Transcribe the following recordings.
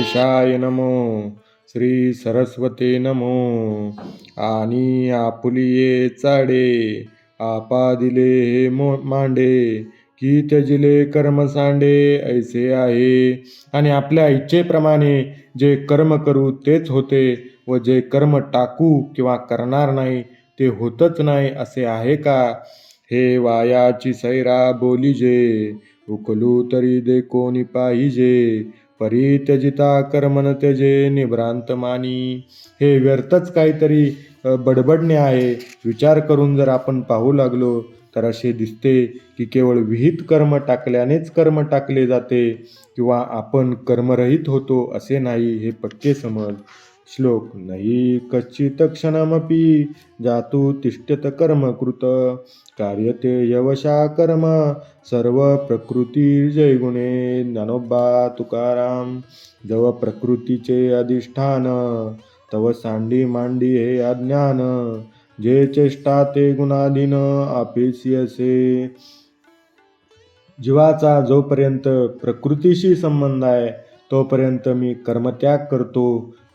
गणेशाय नमो श्री सरस्वते नमो. आणि आपुलिये चाडे आपा दिले हे मो मांडे की त्यजिले कर्म सांडे ऐसे आहे. आणि आपल्या इच्छेप्रमाणे जे कर्म करू तेच होते व जे कर्म टाकू किंवा करणार नाही ते होतच नाही असे आहे का? हे वायाची सैरा बोलिजे उकलू तरी दे कोणी पाहिजे. परित्यजिता कर्मन त्यजे निभ्रांत मानी हे व्यर्थच काहीतरी बडबडणे आहे. विचार करून जर आपण पाहू लागलो तर असे दिसते की केवळ विहित कर्म टाकल्यानेच कर्म टाकले जाते किंवा आपण कर्मरहित होतो असे नाही हे पक्के समज. श्लोक नाही कच्चित क्षणमपि जातु तिष्ठत कर्म कृत. कार्यते यवशा कर्म सर्व प्रकृती जय गुणे ज्ञानोबा तुकाराम। जव प्रकृतीचे अधिष्ठान तव सांडी मांडी हे अज्ञान। जे चेष्टा ते गुणाधीन आपेसी असे। जीवाचा जोपर्यंत प्रकृतीशी संबंध आहे तोपर्यंत मी कर्मत्याग करतो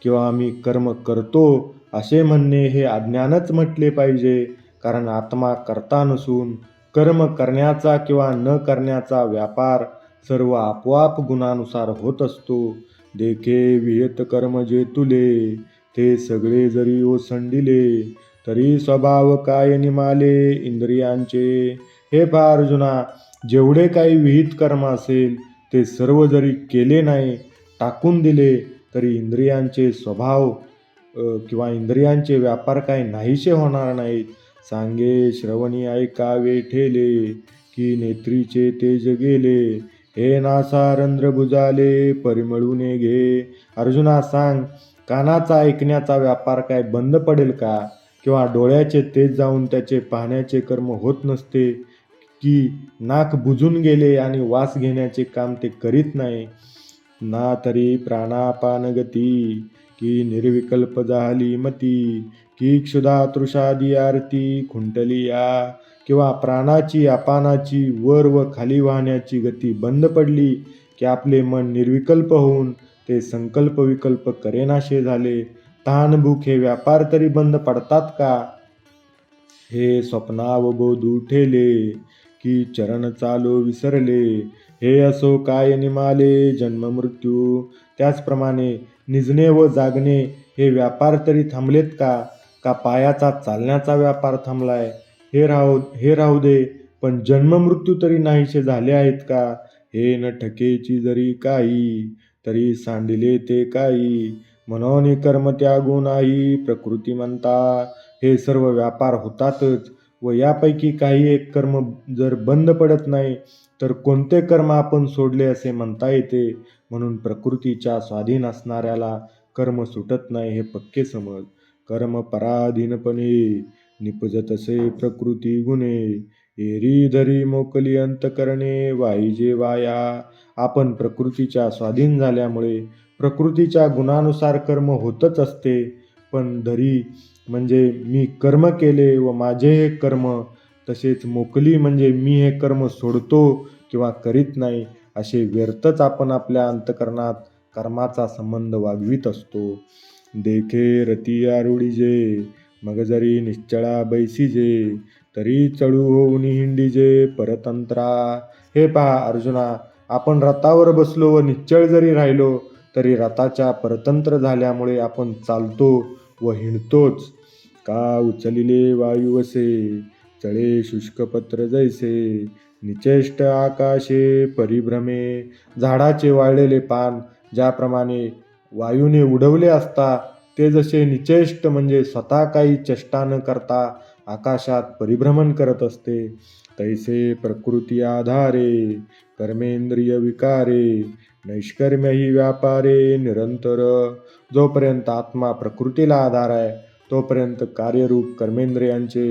किंवा मी कर्म करतो असे म्हणणे हे अज्ञानच म्हटले पाहिजे. कारण आत्मा करता नसून कर्म करण्याचा किंवा न करण्याचा व्यापार सर्व आपोआप गुणानुसार होत असतो. देखे विहित कर्म जे तुले ते सगळे जरी ओसंडिले तरी स्वभाव काय निमाले इंद्रियांचे? हे पहा अर्जुना जेवढे काही विहित कर्म असेल ते सर्व जरी केले नाही टाकून दिले तरी इंद्रियांचे स्वभाव किंवा इंद्रियांचे व्यापार काही नाहीसे होणार नाहीत. सांगे श्रवणी ऐकावे ठेले की नेत्रीचे तेज गेले. हे नासारंध्र बुजाले परिमळूने घे. अर्जुना सांग कानाचा ऐकण्याचा व्यापार काय बंद पडेल का? किंवा डोळ्याचे तेज जाऊन त्याचे पाहण्याचे कर्म होत नसते की नाक बुजून गेले आणि वास घेण्याचे काम ते करीत नाही? ना तरी प्राणापानगती की निर्विकल्प झाली मती. की क्षुधा तृषादी आरती खुंटली या किंवा प्राणाची अपानाची वर व खाली वाहण्याची गती बंद पडली की आपले मन निर्विकल्प होऊन ते संकल्प विकल्प करेनाशे झाले. तहानभूक हे व्यापार तरी बंद पडतात का? हे स्वप्नावबोध उठेले की चरण चालो विसरले. हे असो काय निमाले जन्म मृत्यू. त्याचप्रमाणे निजणे व जागणे हे व्यापार तरी थांबलेत का? का पायाचा चालण्याचा व्यापार थांबलाय? हे राहू हे राहू दे पण जन्म मृत्यू तरी नाहीसे झाले आहेत का? हे न ठकेची जरी काही तरी सांडिले ते काही. म्हणून कर्म त्यागून आई प्रकृती म्हणता हे सर्व व्यापार होतातच. व यापैकी काही एक कर्म जर बंद पडत नाही तर कोणते कर्म आपण सोडले असे म्हणता येते? म्हणून प्रकृतीच्या स्वाधीन असणाऱ्याला कर्म सुटत नाही हे पक्के समज. कर्म पराधीनपणे निपजतसे प्रकृती गुणे एरी धरी मोकली अंतकरणे वाईजे वाया. आपण प्रकृतीच्या स्वाधीन झाल्यामुळे प्रकृतीच्या गुणानुसार कर्म होतच असते. पण धरी म्हणजे मी कर्म केले व माझे हे कर्म तसेच मोकली म्हणजे मी हे कर्म सोडतो किंवा करीत नाही असे व्यर्थच आपण आपल्या अंतकरणात कर्माचा संबंध वागवीत असतो. देखे रती आरुडीजे मग जरी निश्चळा बैसीजे तरी चळू होऊन हिंडीजे परतंत्रा. हे पहा अर्जुना आपण रथावर बसलो व निश्चळ जरी राहिलो तरी रथाच्या परतंत्र झाल्यामुळे आपण चालतो व हिंडतोच. का उचलिले वायू असे चळे शुष्कपत्र जैसे निचेष्ट आकाशे परिभ्रमे झाडाचे वाळलेले पान ज्याप्रमाणे वायूने उडवले असता ते जसे निचेष्ट म्हणजे स्वतः काही चेष्टा न करता आकाशात परिभ्रमण करत असते तैसे प्रकृती आधारे कर्मेंद्रिय विकारे नैष्कर्म्यही व्यापारे निरंतर. जोपर्यंत आत्मा प्रकृतीला आधार आहे तोपर्यंत कार्यरूप कर्मेंद्रियांचे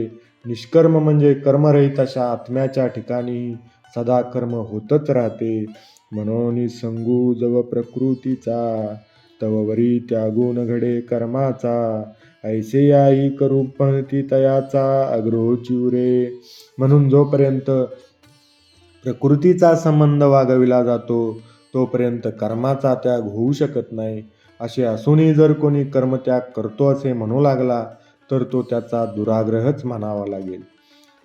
निष्कर्म म्हणजे कर्मरहित अशा आत्म्याच्या ठिकाणी सदा कर्म होतच राहते. म्हणून संगू जव प्रकृतीचा. तववरी त्यागून घडे कर्माचा. ऐसे आई करू पणती तयाचा अग्रह चिवरे. म्हणून जोपर्यंत प्रकृतीचा संबंध वागविला जातो तोपर्यंत कर्माचा त्याग होऊ शकत नाही. असे असूनही जर कोणी कर्मत्याग करतो असे म्हणू लागला तर तो त्याचा दुराग्रहच म्हणावा लागेल.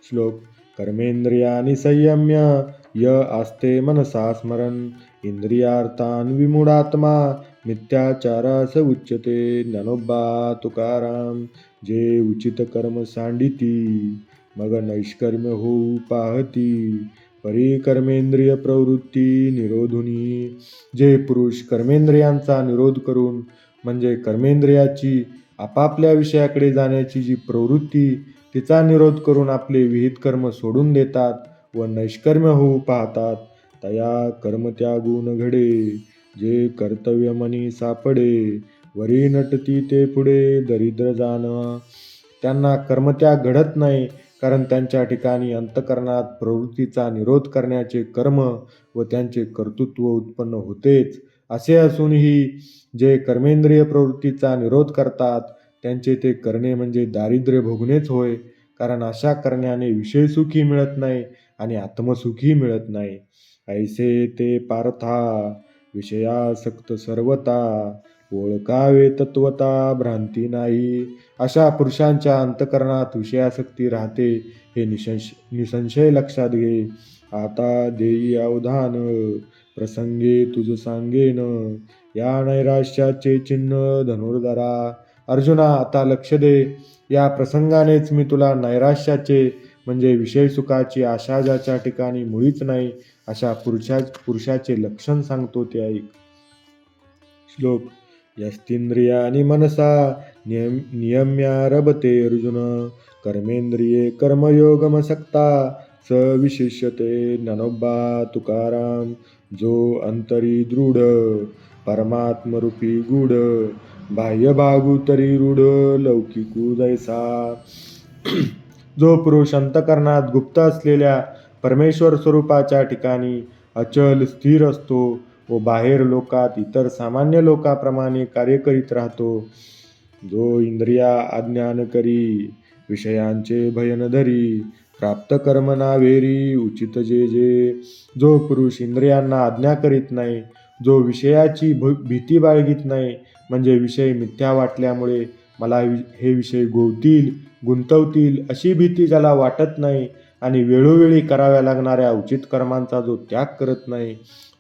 श्लोक कर्मेंद्रियानि संयम्य य आस्ते मनसा स्मरण इंद्रियार्थान विमुडात्मा मिथ्याचारास उच्यते ज्ञानोबा तुकाराम जे उचित कर्म सांडिती मग नैष्कर्म्य होऊ पाहती. परी कर्मेंद्रिय प्रवृत्ती निरोधुनी. जे पुरुष कर्मेंद्रियांचा निरोध करून म्हणजे कर्मेंद्रियाची आपापल्या विषयाकडे जाण्याची जी प्रवृत्ती तिचा निरोध करून आपले विहित कर्म सोडून देतात व नैष्कर्म्य होऊ पाहतात तया कर्म त्यागुन घडे. जे कर्तव्य मनी सापडे वरी नटती ते पुढे दरिद्र जाण. त्यांना कर्मत्याग घडत नाही कारण त्यांच्या ठिकाणी अंतकरणात प्रवृत्तीचा निरोध करण्याचे कर्म व त्यांचे कर्तृत्व उत्पन्न होतेच. असे असूनही जे कर्मेंद्रिय प्रवृत्तीचा निरोध करतात त्यांचे ते करणे म्हणजे दारिद्र्य भोगणेच होय कारण अशा करण्याने विषय सुखी मिळत नाही आणि आत्मसुखी मिळत नाही. ऐसे ते पारथा. विषयासक्त सर्वता ओळखावे तत्वता भ्रांती नाही. अशा पुरुषांच्या अंतकरणात विषयासक्ती राहते हे निसंश निसंशय लक्षात घे. आता देई अवधान प्रसंगे तुझ सांगेन. या नैराश्याचे चिन्ह धनुर्धरा. अर्जुना आता लक्ष दे. या प्रसंगानेच मी तुला नैराश्याचे म्हणजे विषय सुखाची आशा ज्याच्या ठिकाणी मुळीच नाही अशा पुरुषा पुरुषाचे लक्षण सांगतो ते ऐक श्लोक यस्तिंद्रियानि मनसा नियम नियम्यारभते अर्जुन कर्मेंद्रिये कर्मयोगमसक्ता स विशिष्यते ननोबा तुकाराम जो अंतरी दृढ परमात्मरूपी गूढ बाह्य भागू तरी रूढ लौकिकू जैसा. जो पुरुष अंतकरणात गुप्त असलेल्या परमेश्वर स्वरूपाच्या ठिकाणी अचल स्थिर असतो व बाहेर लोकात इतर सामान्य लोकाप्रमाणे कार्य करीत राहतो जो इंद्रिया अज्ञान करी विषयांचे भयन धरी प्राप्त कर्मना वेरी उचित जे जे जो पुरुष इंद्रियांना आज्ञा करीत नाही जो विषयाची भ भीती बाळगीत नाही म्हणजे विषय मिथ्या वाटल्यामुळे मला वि हे विषय गोवतील गुंतवतील अशी भीती ज्याला वाटत नाही आणि वेळोवेळी कराव्या लागणाऱ्या उचित कर्मांचा जो त्याग करत नाही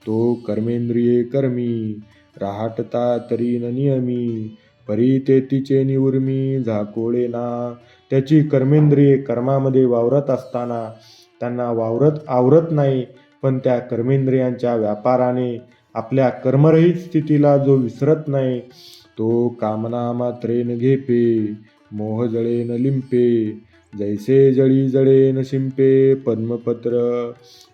तो कर्मेंद्रिये कर्मी राहटता तरी न नियमी परी ते तिचे निउर्मी झाकोळे ना. त्याची कर्मेंद्रिये कर्मामध्ये वावरत असताना त्यांना वावरत आवरत नाही पण त्या कर्मेंद्रियांच्या व्यापाराने आपल्या कर्मरहित स्थितीला जो विसरत नाही तो कामना मात्रेन घेपे मोह जळेन लिंपे जैसे जळी जळेन शिंपे पद्मपत्र.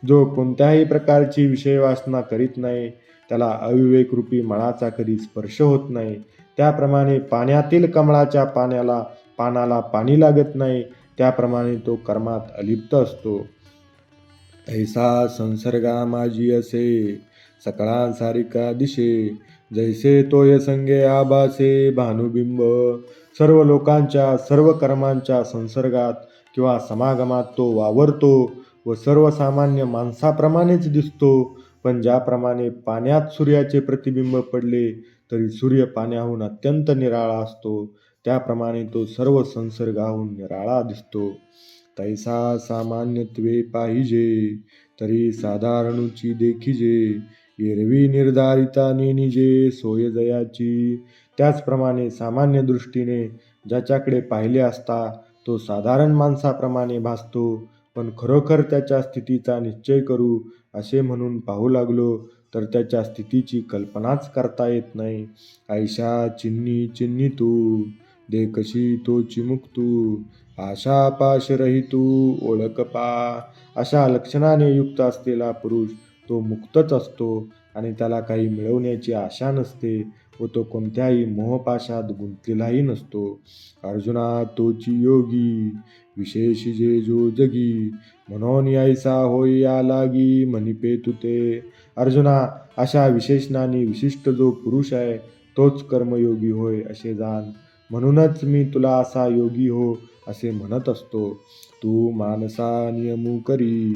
जो कोणत्याही प्रकारची विषय वासना करीत नाही त्याला अविवेकरूपी मळाचा कधी स्पर्श होत नाही. त्याप्रमाणे पाण्यातील कमळाच्या पाण्याला पानाला पाणी लागत नाही त्याप्रमाणे तो कर्मात अलिप्त असतो. ऐसा संसर्गा माझी असे सकळांसारिका दिशे जैसे तोय संगे आभासे भानुबिंब सर्व लोकांच्या सर्व कर्मांच्या संसर्गात किंवा समागमात तो वावरतो व सर्वसामान्य माणसाप्रमाणेच दिसतो. पण ज्याप्रमाणे पाण्यात सूर्याचे प्रतिबिंब पडले तरी सूर्य पाण्याहून अत्यंत निराळा असतो. त्याप्रमाणे तो सर्व संसर्गाहून निराळा दिसतो. तैसा सामान्यत्वे पाहिजे तरी साधारणची देखिजे. एरवी निर्धारिता निजे सोय जयाची. त्याचप्रमाणे सामान्य दृष्टीने ज्याच्याकडे पाहिले असता तो साधारण माणसाप्रमाणे भासतो पण खरोखर त्याच्या स्थितीचा निश्चय करू असे म्हणून पाहू लागलो तर त्याच्या स्थितीची कल्पनाच करता येत नाही. आयशा चिन्नी चिन्नी तू दे कशी तो चिमुकतू आशा पाश रहितू ओळख पा. अशा लक्षणाने युक्त असलेला पुरुष तो मुक्तच असतो आणि त्याला काही मिळवण्याची आशा नसते व तो कोणत्याही मोहपाशात गुंतलेलाही नसतो. अर्जुना तोची योगी विशेष जे जो जगी म्हणून यायसा होय या लागी म्हणिपे तुते अर्जुना अशा विशेषणाने विशिष्ट जो पुरुष आहे तोच कर्मयोगी होय असे जाण. म्हणूनच मी तुला असा योगी हो असे म्हणत असतो. तू मानसा नियमू करी.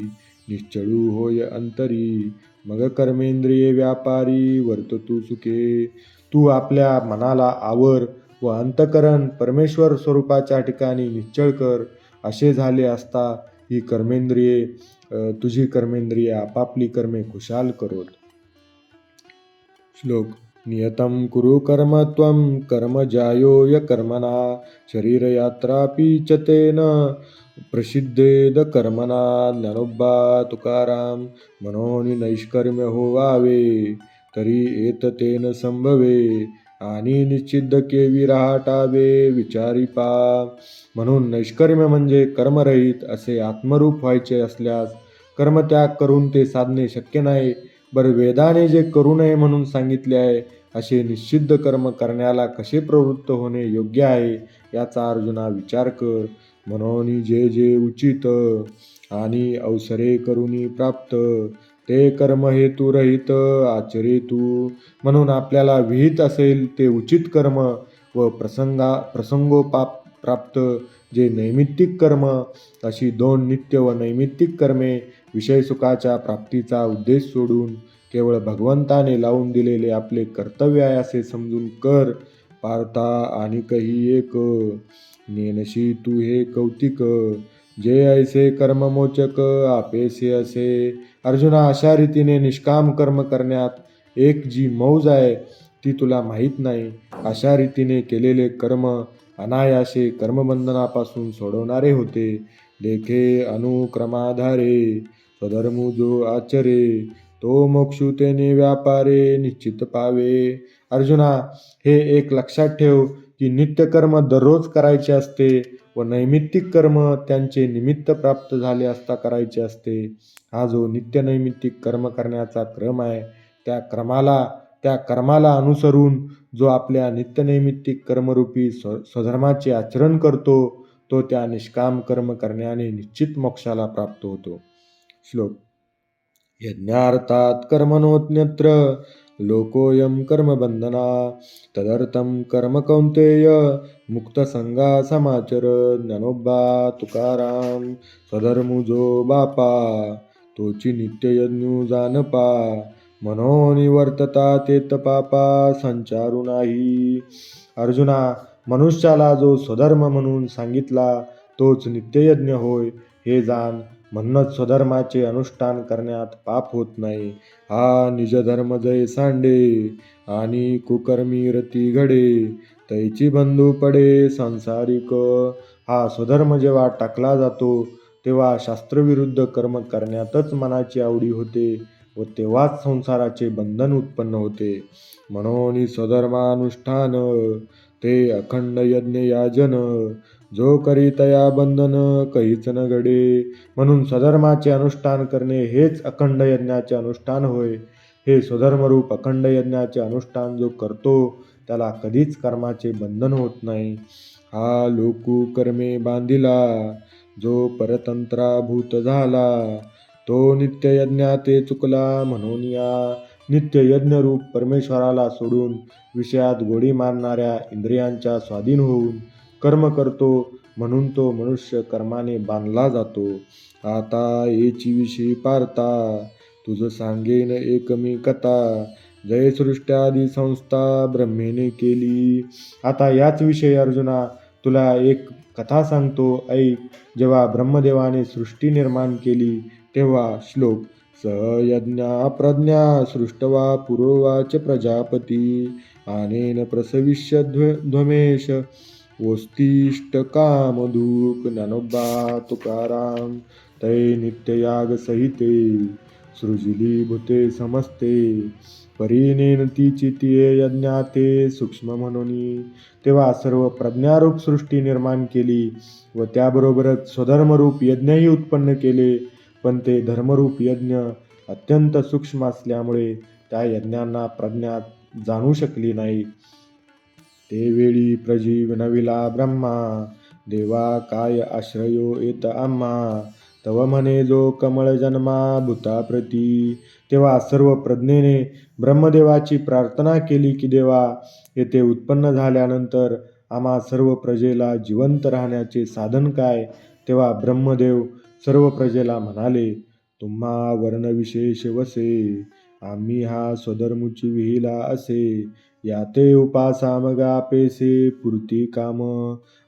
निश्चळू होय अंतरी मग कर्मेंद्रिये व्यापारी वर्ततू सुखे. तू आपल्या मनाला आवर व अंतकरण परमेश्वर स्वरूपाच्या ठिकाणी निश्चळ कर. असे झाले असता ही कर्मेंद्रिये तुझी कर्मेंद्रिये आपापली कर्मे खुशाल करोत. श्लोक नियतं कुरु कर्म त्वं कर्म जायोय कर्मणा. शरीरयात्रापि च तेन. प्रसिद्धेद कर्मणा ज्ञानोबा तुकाराम मनोनी नैष्कर्म्य होवावे तरी एत तेन संभवे आणि निश्चिद्ध केवी राहटावे विचारी पा. म्हणून नैष्कर्म्य म्हणजे कर्मरहित असे आत्मरूप व्हायचे असल्यास कर्मत्याग करून ते साधणे शक्य नाही. बरं वेदाने जे करू नये म्हणून सांगितले आहे असे निश्चिद्ध कर्म करण्याला कसे प्रवृत्त होणे योग्य आहे याचा अर्जुना विचार कर. म्हणून जे जे उचित आणि अवसरे करुनी प्राप्त ते कर्म हेतू रहित आचरे तू. म्हणून आपल्याला विहित असेल ते उचित कर्म व प्रसंगा प्रसंगोपाप प्राप्त जे नैमित्तिक कर्म अशी दोन नित्य व नैमित्तिक कर्मे विषय सुखाच्या प्राप्तीचा उद्देश सोडून केवळ भगवंताने लावून दिलेले आपले कर्तव्य आहे असे समजून कर पारता आणि काही एक. नेनशी तू हे कौतिक जे ऐसे कर्ममोचक आपेसे असे. अर्जुना अशा रीतीने निष्काम कर्म करण्यात एक जी मौज आहे ती तुला माहीत नाही. अशा रीतीने केलेले कर्म अनायासे कर्मबंधनापासून सोडवणारे होते. लेखे अनुक्रमाधारे स्वधर्मू जो आचरे तो मोक्षुतेने व्यापारे निश्चित पावे. अर्जुना हे एक लक्षात ठेव की नित्यकर्म दररोज करायचे असते व नैमित्तिक कर्म त्यांचे निमित्त प्राप्त झाले असता करायचे असते. हा जो नित्य नैमित्तिक कर्म करण्याचा क्रम आहे त्या क्रमाला त्या कर्माला अनुसरून जो आपल्या नित्यनैमित्तिक कर्मरूपी स्व स्वधर्माचे आचरण करतो तो त्या निष्काम कर्म करण्याने निश्चित मोक्षाला प्राप्त होतो. श्लोक. यज्ञार्थात कर्मणोऽन्यत्र लोकोऽयं कर्मबन्धना। तदर्थं कर्म कौन्तेय मुक्तसंगा समाचर ज्ञानोबा तुकाराम स्वधर्मुजो बापा तोची नित्ययज्ञू जानपा मनोनिवर्तता तेत पापा संचारू नाही। अर्जुना मनुष्याला जो स्वधर्म म्हणून सांगितला तोच नित्ययज्ञ होय हे जाण म्हणूनच स्वधर्माचे अनुष्ठान करण्यात पाप होत नाही. हा निजधर्म जय सांडे आणि कुकर्मी रती घडे. तैची बंधू पडे सांसारिक. हा स्वधर्म जेव्हा टाकला जातो तेव्हा शास्त्रविरुद्ध कर्म करण्यातच मनाची आवडी होते व तेव्हाच संसाराचे बंधन उत्पन्न होते. म्हणून स्वधर्मानुष्ठान ते अखंड यज्ञ याजन जो करीतया बंधन कहीच न घडे. म्हणून स्वधर्माचे अनुष्ठान करणे हेच अखंड यज्ञाचे अनुष्ठान होय. हे स्वधर्मरूप अखंड यज्ञाचे अनुष्ठान जो करतो त्याला कधीच कर्माचे बंधन होत नाही. हा लोकू कर्मे बांधिला जो परतंत्राभूत झाला तो नित्य यज्ञाते चुकला म्हणून या नित्य यज्ञरूप परमेश्वराला सोडून विषयात गोडी मारणाऱ्या इंद्रियांच्या स्वाधीन होऊन कर्म करतो म्हणून तो मनुष्य कर्माने बांधला जातो. आता येची विषयी पारता तुझं सांगेन एक मी कथा. जय सृष्ट्यादी संस्था ब्रह्मेने केली. आता याच विषयी अर्जुना तुला एक कथा सांगतो ऐक. जेव्हा ब्रह्मदेवाने सृष्टी निर्माण केली तेव्हा श्लोक सयज्ञा प्रज्ञा सृष्टवा पुरोवाच प्रजापती. आनेन प्रसविष्य ध्व ध्वमेश. वस्तिष्ठ कामधूक ज्ञानोबा तुकाराम तै नित्ययाग सहिते सृजिली भूते समस्ते परीनेन तिची तिये यज्ञाते सूक्ष्म म्हणून तेव्हा सर्व प्रज्ञारूप सृष्टी निर्माण केली व त्याबरोबरच स्वधर्मरूप यज्ञही उत्पन्न केले पण ते धर्मरूप यज्ञ अत्यंत सूक्ष्म असल्यामुळे त्या यज्ञांना प्रज्ञा जाणू शकली नाही. ते वेळी प्रजीव नविला ब्रह्मा देवा काय आश्रयो येत आम्हा? तव म्हणे जो कमळ जन्मा भूताप्रती तेव्हा सर्व प्रज्ञेने ब्रह्मदेवाची प्रार्थना केली की देवा येथे उत्पन्न झाल्यानंतर आम्हा सर्व प्रजेला जिवंत राहण्याचे साधन काय? तेव्हा ब्रह्मदेव सर्व प्रजेला म्हणाले तुम्हा वर्णविशेष वसे आम्ही हा स्वधर्मुची विहिला असे. याते उपासा पुरती काम.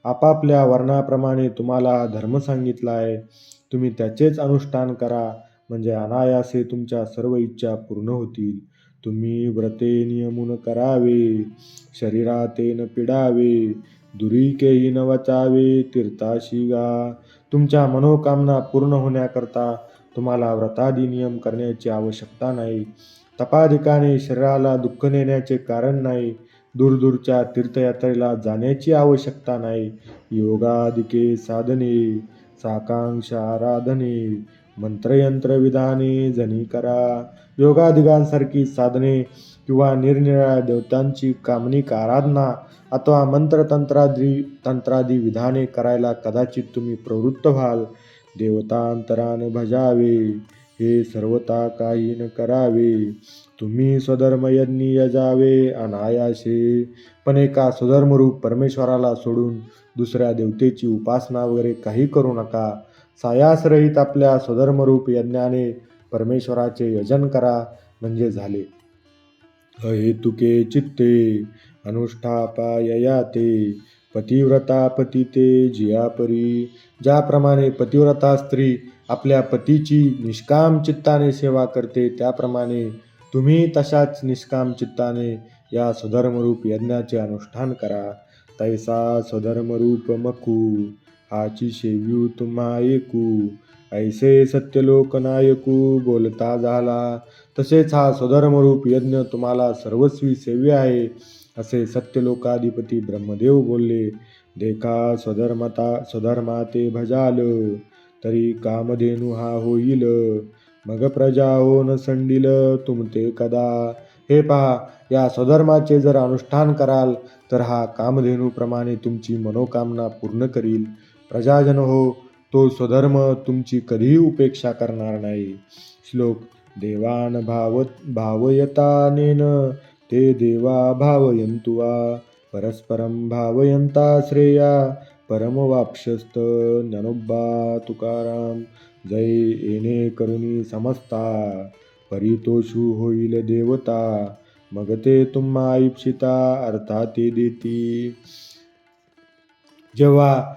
आपापल्या वर्णाप्रमाणे तुम्हाला धर्म सांगितला आहे तुम्ही त्याचेच अनुष्ठान करा. म्हणजे अनायासे तुमच्या सर्व इच्छा पूर्ण होतील. तुम्ही व्रते नियमून करावे. शरीरातेन पिडावे. दुरी न वचावे. तीर्थाशी गा. तुमच्या मनोकामना पूर्ण होण्याकरता तुम्हाला व्रतादी नियम करण्याची आवश्यकता नाही. तपाधिकाने शरीराला दुःख नेण्याचे कारण नाही दूरदूरच्या तीर्थयात्रेला जाण्याची आवश्यकता नाही. योगादिके साधने साकांक्षा आराधने मंत्रयंत्र विधाने जनी करा. योगादिकांसारखी साधने किंवा निरनिराळ्या देवतांची कामनिक आराधना अथवा मंत्रतंत्रादी तंत्रादी विधाने करायला कदाचित तुम्ही प्रवृत्त व्हाल. देवतांतरान भजावे. हे सर्वता काही न करावे. तुम्ही स्वधर्मयज्ञी यजावे अनायासे. पण एका स्वधर्मरूप परमेश्वराला सोडून दुसऱ्या देवतेची उपासना वगैरे काही करू नका. सायासरहित आपल्या स्वधर्मरूप यज्ञाने परमेश्वराचे यजन करा म्हणजे झाले. अहेतुके चित्ते अनुष्ठापाययाते. पतिव्रता पतिते जियापरी. ज्याप्रमाणे पतिव्रता स्त्री आपल्या पतीची निष्काम चित्ताने सेवा करते. त्याप्रमाणे तुम्ही तशाच निष्काम चित्ताने या स्वधर्मरूप यज्ञाचे अनुष्ठान करा. तैसा स्वधर्मरूप मकू हाची सेव्यू तुम्हा ऐकू ऐसे सत्यलोक नायकू बोलता झाला. तसेच हा स्वधर्मरूप यज्ञ तुम्हाला सर्वस्वी सेव्य आहे असे सत्यलोकाधिपती ब्रह्मदेव बोलले. देखा स्वधर्मता स्वधर्माते भजाल. तरी कामधेनू हा होईल. मग प्रजा होन संडील तुमते कदा? हे पहा या स्वधर्माचे जर अनुष्ठान कराल तर हा कामधेनूप्रमाणे तुमची मनोकामना पूर्ण करील. प्रजाजन हो तो स्वधर्म तुमची कधीही उपेक्षा करणार नाही. श्लोक देवान भाव भावयतानेन ते देवा भावयंतुवा परस्परं भावयंता श्रेया. परमवाप्स्यस्त ज्ञानोबा तुकाराम जय येणे करुणी समजता परितोषू होईल देवता मग ते तुम्हा इप्सिता अर्थाती देती। जेव्हा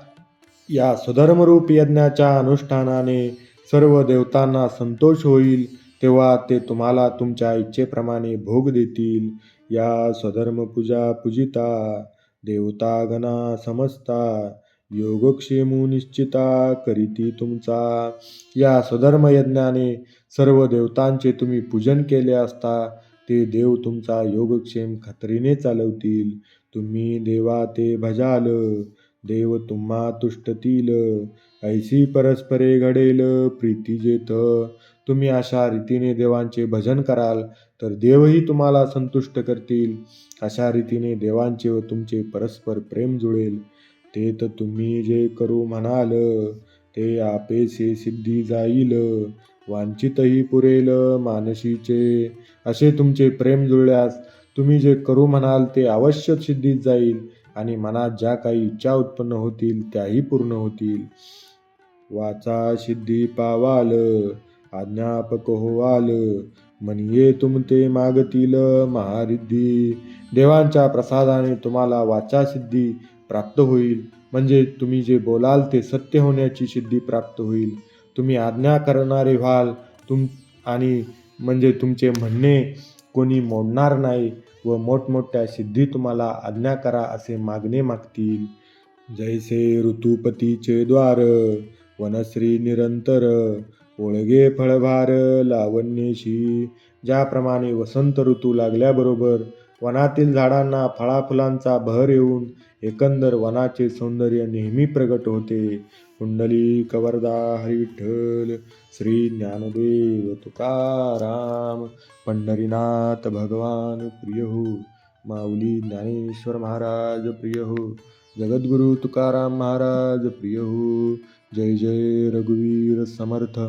या स्वधर्मरूप यज्ञाच्या अनुष्ठानाने सर्व देवतांना संतोष होईल तेव्हा ते तुम्हाला तुमच्या इच्छेप्रमाणे भोग देतील। या स्वधर्मपूजा पूजिता। देवतागणा समजता योगक्षेमू निश्चिता करीती तुमचा. या स्वधर्म यज्ञाने सर्व देवतांचे तुम्ही पूजन केले असता ते देव तुमचा योगक्षेम खात्रीने चालवतील. तुम्ही देवा ते भजाल देव तुम्हा तुष्टतील. ऐसी परस्परे घडेल प्रीती जेथ तुम्ही अशा रीतीने देवांचे भजन कराल तर देवही तुम्हाला संतुष्ट करतील. अशा रीतीने देवांचे व तुमचे परस्पर प्रेम जुळेल. ते तर तुम्ही जे करू म्हणाल ते आपेसे सिद्धी जाईल. वांछितही पुरेल मानशीचे असे तुमचे प्रेम जुळल्यास तुम्ही जे करू म्हणाल ते अवश्य सिद्धीत जाईल आणि मनात ज्या काही इच्छा उत्पन्न होतील त्याही पूर्ण होतील. वाचा सिद्धी पावाल आज्ञापक होवाल. म्हणये तुमते मागतील महारिद्धी. देवांच्या प्रसादाने तुम्हाला वाचा सिद्धी प्राप्त होईल. म्हणजे तुम्ही जे बोलाल ते सत्य होण्याची सिद्धी प्राप्त होईल. तुम्ही आज्ञा करणारे व्हाल. तुम आणि म्हणजे तुमचे म्हणणे कोणी मोडणार नाही व मोठमोठ्या सिद्धी तुम्हाला आज्ञा करा असे मागणे मागतील. जैसे ऋतुपतीचे द्वार वनश्री निरंतर. ओळगे फळभार लावण्येशी. ज्याप्रमाणे वसंत ऋतू लागल्याबरोबर वनातील झाडांना फळाफुलांचा बहर येऊन एकंदर वनाचे सौंदर्य नेहमी प्रगट होते. कुंडली कवरदा हरिविठ्ठल श्री ज्ञानदेव तुकाराम पंढरीनाथ भगवान प्रिय हो. माऊली ज्ञानेश्वर महाराज प्रिय हो. जगद्गुरु तुकाराम महाराज प्रिय हो. जय जय रघुवीर समर्थ.